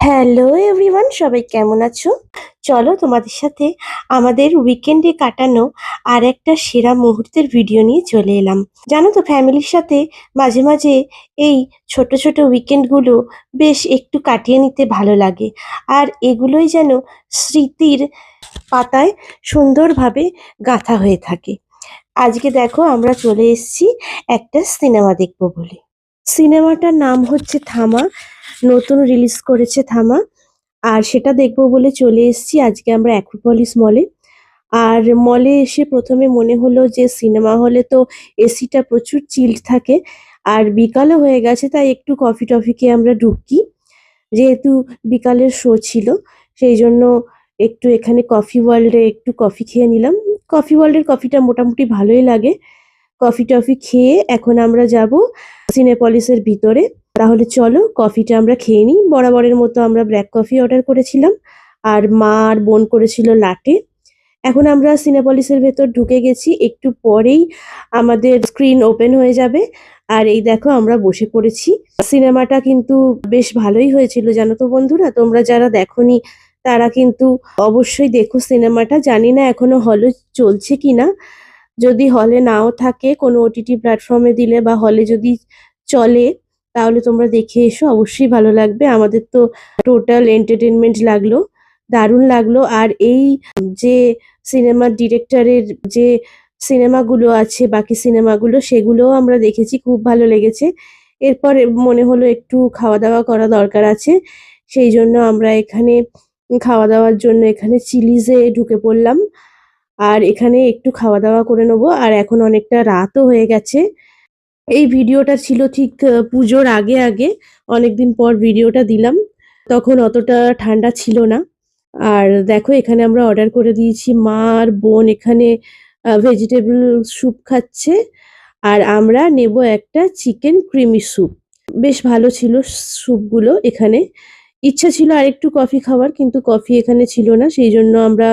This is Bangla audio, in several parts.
হ্যালো এভরিওয়ান সবাই কেমন আছো? চলো তোমাদের সাথে আমাদের উইকেন্ডে কাটানো আর একটা সেরা মুহূর্তের ভিডিও নিয়ে চলে এলাম। জানো তো ফ্যামিলির সাথে মাঝে মাঝে এই ছোট ছোট উইকেন্ডগুলো বেশ একটু কাটিয়ে নিতে ভালো লাগে। আর এগুলোই যেন স্মৃতির পাতায় সুন্দরভাবে গাঁথা হয়ে থাকে। আজকে দেখো আমরা চলে এসেছি একটা সিনেমা দেখব বলে। সিনেমাটার নাম হচ্ছে থামা। নতুন রিলিজ করেছে থামা। আর সেটা দেখব বলে চলে এসেছি। আজকে আমরা অ্যাক্রোপলিস মলে আর মলে এসে প্রথমে মনে হলো যে সিনেমা হলে তো এসিটা প্রচুর চিল্ড থাকে। আর বিকালও হয়ে গেছে, তাই একটু কফি টফি খেয়ে আমরা ঢুকি। যেহেতু বিকালের শো ছিল, সেই জন্য একটু এখানে কফি ওয়ার্ল্ডে একটু কফি খেয়ে নিলাম। কফি ওয়ার্ল্ডের কফিটা মোটামুটি ভালোই লাগে। কফি টফি খেয়ে এখন আমরা যাব সিনেপলিসের ভিতরে। তাহলে চলো, কফিটা আমরা খেয়ে নিই। বরাবরের মতো আমরা ব্ল্যাক কফি অর্ডার করেছিলাম। আর মা আর বোন করেছিল লাটে এখন আমরা সিনেপলিসের ভেতর ঢুকে গেছি। একটু পরেই আমাদের স্ক্রিন ওপেন হয়ে যাবে। আর এই দেখো, আমরা বসে পড়েছি। সিনেমাটা কিন্তু বেশ ভালোই হয়েছিল, জানো তো বন্ধুরা? তোমরা যারা দেখোনি, তারা কিন্তু অবশ্যই দেখো সিনেমাটা। জানি না এখনও হলে চলছে কিনা। যদি হলে নাও থাকে কোনো ওটিটি প্ল্যাটফর্মে দিলে বা হলে যদি চলে, তাহলে তোমরা দেখে এসো, অবশ্যই ভালো লাগবে। আমাদের তো টোটাল এন্টারটেনমেন্ট লাগল, দারুণ লাগল। আর এই যে সিনেমার ডিরেক্টরের যে সিনেমাগুলো আছে, বাকি সিনেমাগুলো সেগুলোও আমরা দেখেছি, খুব ভালো লেগেছে। এরপর মনে হলো একটু খাওয়া দাওয়া করা দরকার আছে, সেই জন্য আমরা এখানে খাওয়া দাওয়ার জন্য এখানে চিলিজে ঢুকে পড়লাম। আর এখানে একটু খাওয়া দাওয়া করে নেব। আর এখন অনেকটা রাতও হয়ে গেছে। এই ভিডিওটা ছিল ঠিক পুজোর আগে আগে। অনেকদিন পর ভিডিওটা দিলাম। তখন অতটা ঠান্ডা ছিল না। আর দেখো, এখানে আমরা অর্ডার করে দিয়েছি মা আর বোন। এখানে ভেজিটেবল স্যুপ খাচ্ছে। আর আমরা নেব একটা চিকেন ক্রিমি স্যুপ বেশ ভালো ছিল স্যুপগুলো এখানে। ইচ্ছা ছিল আরেকটু কফি খাওয়ার, কিন্তু কফি এখানে ছিল না। সেই জন্য আমরা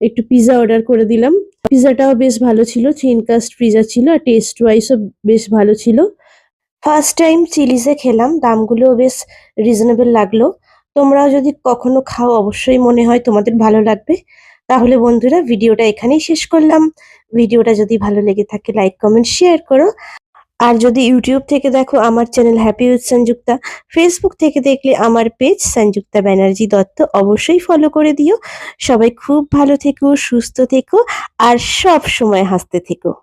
একটু পিৎজা অর্ডার করে দিলাম। পিৎজাটাও বেশ ভালো ছিল থিন কাস্ট পিৎজা ছিল আর টেস্ট ওয়াইজও বেশ ভালো ছিল। ফার্স্ট টাইম চিলিজে খেলাম, দামগুলোও বেশ রিজনেবল লাগল। তোমরাও যদি কখনো খাও, অবশ্যই মনে হয় তোমাদের ভালো লাগবে। তাহলে বন্ধুরা, ভিডিওটা এখানেই শেষ করলাম। ভিডিওটা যদি ভালো লেগে থাকে লাইক কমেন্ট শেয়ার করো। আর যদি ইউটিউব থেকে দেখো আমার channel happy with Sanjukta Facebook থেকে দেখলে আমার পেজ সংযুক্তা ব্যানার্জি দত্ত অবশ্যই ফলো করে দিও। সবাই খুব ভালো থেকো, সুস্থ থেকো, আর সব সময় হাসতে থেকো।